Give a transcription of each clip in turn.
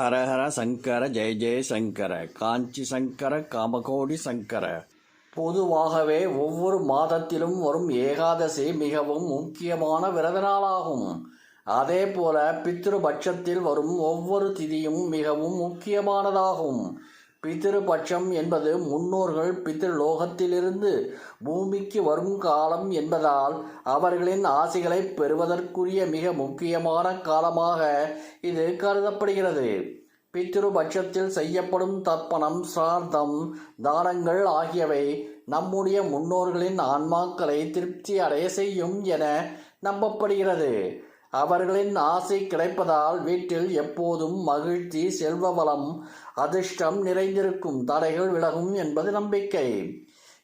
ஹரஹர சங்கர ஜெய ஜெய சங்கர காஞ்சி சங்கர காமகோடி சங்கர. பொதுவாகவே ஒவ்வொரு மாதத்திலும் வரும் ஏகாதசி மிகவும் முக்கியமான விரத நாளாகும் அதே போல பித்ருபட்சத்தில் வரும் ஒவ்வொரு திதியும் மிகவும் முக்கியமானதாகும். பிதிருபட்சம் என்பது முன்னோர்கள் பித்ருலோகத்திலிருந்து பூமிக்கு வரும் காலம் என்பதால் அவர்களின் ஆசைகளை பெறுவதற்குரிய மிக முக்கியமான காலமாக இது கருதப்படுகிறது. பித்ருபட்சத்தில் செய்யப்படும் தர்ப்பணம் சிரார்த்தம் தானங்கள் ஆகியவை நம்முடைய முன்னோர்களின் ஆன்மாக்களை திருப்தி அடைய செய்யும் என நம்பப்படுகிறது. அவர்களின் ஆசை கிடைப்பதால் வீட்டில் எப்போதும் மகிழ்ச்சி செல்வ வளம் அதிர்ஷ்டம் நிறைந்திருக்கும். தடைகள் விலகும் என்பது நம்பிக்கை.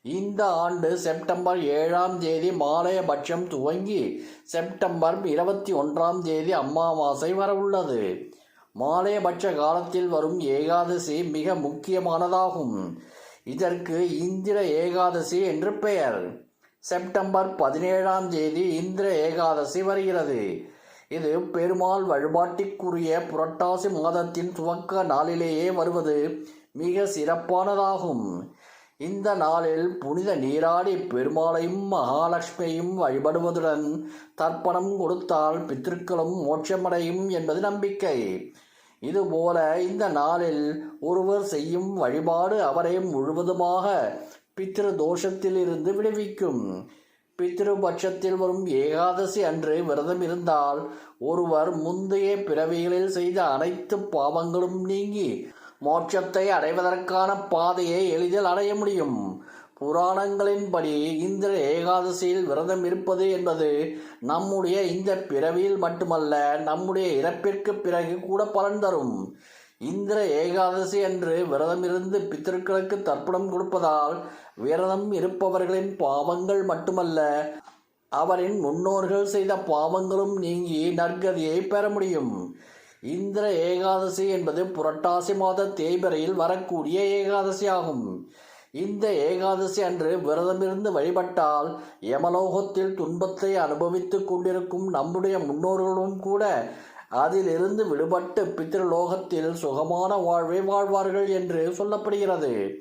இந்த ஆண்டு செப்டம்பர் ஏழாம் தேதி மாலையபட்சம் துவங்கி செப்டம்பர் இருபத்தி ஒன்றாம் தேதி அம்மாவாசை வரவுள்ளது. மாலையபட்ச காலத்தில் வரும் ஏகாதசி மிக முக்கியமானதாகும். இதற்கு இந்திர ஏகாதசி என்று பெயர். செப்டம்பர் பதினேழாம் தேதி இந்திர ஏகாதசி வருகிறது. இது பெருமாள் வழிபாட்டிற்குரிய புரட்டாசி மாதத்தின் துவக்க நாளிலேயே வருவது மிக சிறப்பானதாகும். இந்த நாளில் புனித நீராடி பெருமாளையும் மகாலட்சுமியையும் வழிபடுவதுடன் தர்ப்பணம் கொடுத்தால் பித்திருக்களும் மோட்சமடையும் என்பது நம்பிக்கை. இதுபோல இந்த நாளில் ஒருவர் செய்யும் வழிபாடு அவரை முழுவதுமாக பித்திரு தோஷத்திலிருந்து விடுவிக்கும். பித்ருபட்சத்தில் வரும் ஏகாதசி அன்று விரதம் இருந்தால் ஒருவர் முந்தைய பிறவிகளில் செய்த அனைத்து பாவங்களும் நீங்கி மோட்சத்தை அடைவதற்கான பாதையை எளிதில் அடைய முடியும். புராணங்களின்படி இந்திர ஏகாதசியில் விரதம் இருப்பது என்பது நம்முடைய இந்த பிறவியில் மட்டுமல்ல நம்முடைய இறப்பிற்கு பிறகு கூட பலன் தரும். இந்திர ஏகாதசி அன்று விரதம் இருந்து பித்தர்களுக்கு தர்ப்பணம் கொடுப்பதால் விரதம் இருப்பவர்களின் பாவங்கள் மட்டுமல்ல அவரின் முன்னோர்கள் செய்த பாவங்களும் நீங்கி நற்கதியை பெற முடியும். இந்திர ஏகாதசி என்பது புரட்டாசி மாத தேய்பிரையில் வரக்கூடிய ஏகாதசி ஆகும் இந்த ஏகாதசி அன்று விரதமிருந்து வழிபட்டால் யமலோகத்தில் துன்பத்தை அனுபவித்துக் கொண்டிருக்கும் நம்முடைய முன்னோர்களும் கூட அதிலிருந்து விடுபட்டு பித்ருலோகத்தில் சுகமான வாழ்வை வாழ்வார்கள் என்று சொல்லப்படுகிறது.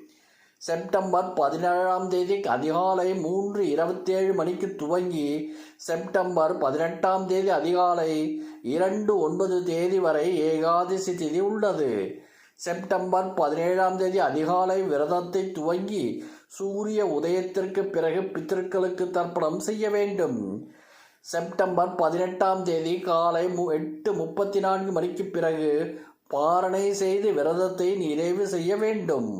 செப்டம்பர் பதினேழாம் தேதி அதிகாலை மூன்று இருபத்தேழு மணிக்கு துவங்கி செப்டம்பர் பதினெட்டாம் தேதி அதிகாலை இரண்டு ஒன்பது தேதி வரை ஏகாதசி திதி உள்ளது. செப்டம்பர் பதினேழாம் தேதி அதிகாலை விரதத்தை துவங்கி சூரிய உதயத்திற்கு பிறகு பித்திருக்களுக்கு தர்ப்பணம் செய்ய வேண்டும். செப்டம்பர் பதினெட்டாம் தேதி காலை மு எட்டு முப்பத்தி நான்கு மணிக்கு பிறகு பாரணை செய்து விரதத்தை நிறைவு செய்ய வேண்டும்.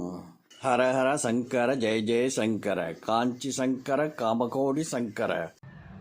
ஹரஹர சங்கர ஜெய ஜெய சங்கர காஞ்சி சங்கர காமகோடி சங்கர.